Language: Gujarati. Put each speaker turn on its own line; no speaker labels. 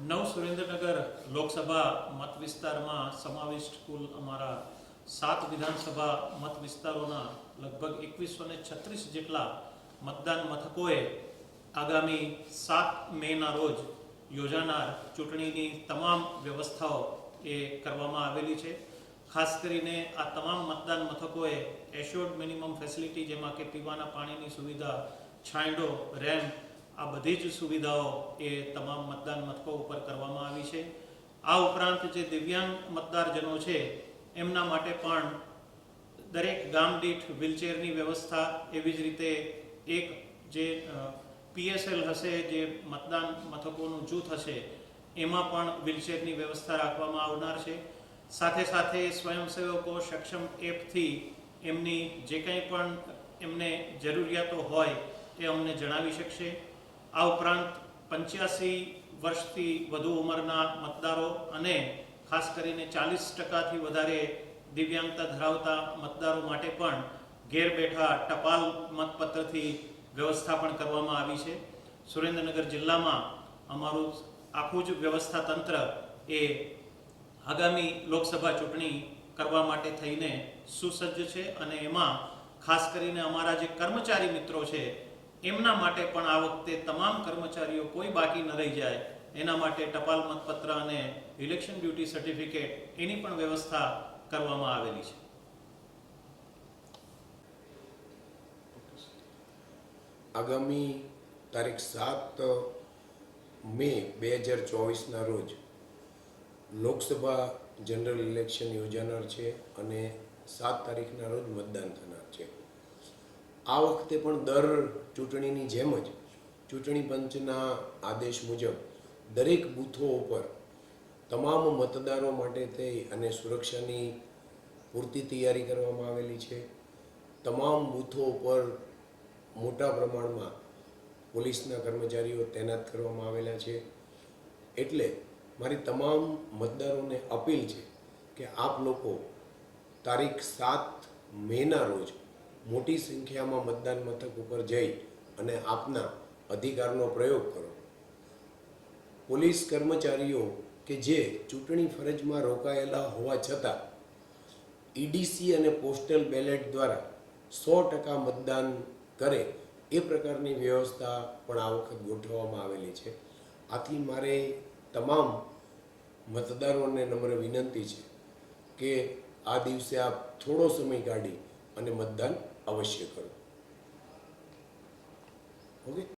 નવ સુરેન્દ્રનગર લોકસભા મત વિસ્તારમાં સમાવિષ્ટ કુલ અમારા સાત વિધાનસભા મત વિસ્તારોના લગભગ એકવીસો ને છત્રીસ જેટલા મતદાન મથકોએ આગામી સાત મેના રોજ યોજાનાર ચૂંટણીની તમામ વ્યવસ્થાઓ એ કરવામાં આવેલી છે. ખાસ કરીને આ તમામ મતદાન મથકોએ એશ્યોર્ડ મિનિમમ ફેસિલિટી જેમાં કે પીવાના પાણીની સુવિધા, છાંયડો રેમ્પ આ બધી જ સુવિધાઓ એ તમામ મતદાન મથકો ઉપર કરવામાં આવી છે. આ ઉપરાંત જે દિવ્યાંગ મતદારજનો છે, એમના માટે પણ દરેક ગામ દીઠ વ્હીલચેરની વ્યવસ્થા એવી જ રીતે એક જે પીએસએલ હશે, જે મતદાન મથકોનું જૂથ હશે, એમાં પણ વ્હીલચેરની વ્યવસ્થા રાખવામાં આવનાર છે. સાથે સાથે સ્વયંસેવકો સક્ષમ એપથી એમની જે કંઈ પણ એમને જરૂરિયાતો હોય એ અમને જણાવી શકશે. આ ઉપરાંત પંચ્યાસી વર્ષથી વધુ ઉંમરના મતદારો અને ખાસ કરીને ચાલીસ ટકાથી વધારે દિવ્યાંગતા ધરાવતા મતદારો માટે પણ ઘેર બેઠા ટપાલ મતપત્રથી વ્યવસ્થા પણ કરવામાં આવી છે. સુરેન્દ્રનગર જિલ્લામાં અમારું આખું જ વ્યવસ્થા તંત્ર એ આગામી લોકસભા ચૂંટણી કરવા માટે થઈને સુસજ્જ છે અને એમાં ખાસ કરીને અમારા જે કર્મચારી મિત્રો છે એમના માટે પણ આ વખતે તમામ કર્મચારીઓ કોઈ બાકી ન રહી જાય. એના માટે ટપાલ મતપત્ર અને ઇલેક્શન ડ્યુટી સર્ટિફિકેટ એની પણ વ્યવસ્થા કરવામાં આવેલી છે.
આગામી તારીખ સાત મે બે હજાર ચોવીસના રોજ લોકસભા જનરલ ઇલેક્શન યોજાનાર છે અને સાત તારીખના રોજ મતદાન થનાર છે. આ વખતે પણ દર ચૂંટણીની જેમ જ ચૂંટણી પંચના આદેશ મુજબ દરેક બૂથો ઉપર તમામ મતદારો માટે થઈ અને સુરક્ષાની પૂરતી તૈયારી કરવામાં આવેલી છે. તમામ બૂથો ઉપર મોટા પ્રમાણમાં પોલીસના કર્મચારીઓ તૈનાત કરવામાં આવેલા છે. એટલે મારી તમામ મતદારોને અપીલ છે કે આપ લોકો તારીખ સાત મેના રોજ મોટી સંખ્યામાં મતદાન મથક ઉપર જઈ અને આપના અધિકારનો પ્રયોગ કરો. પોલીસ કર્મચારીઓ કે જે ચૂંટણી ફરજમાં રોકાયેલા હોવા છતાં ઈડીસી અને પોસ્ટલ બેલેટ દ્વારા સો ટકા મતદાન કરે એ પ્રકારની વ્યવસ્થા પણ આ વખત ગોઠવવામાં આવેલી છે. આથી મારે તમામ મતદારોને નમ્ર વિનંતી છે કે આ દિવસે આપ થોડો સમય કાઢી અને મતદાન અવશ્ય કરો. ઓકે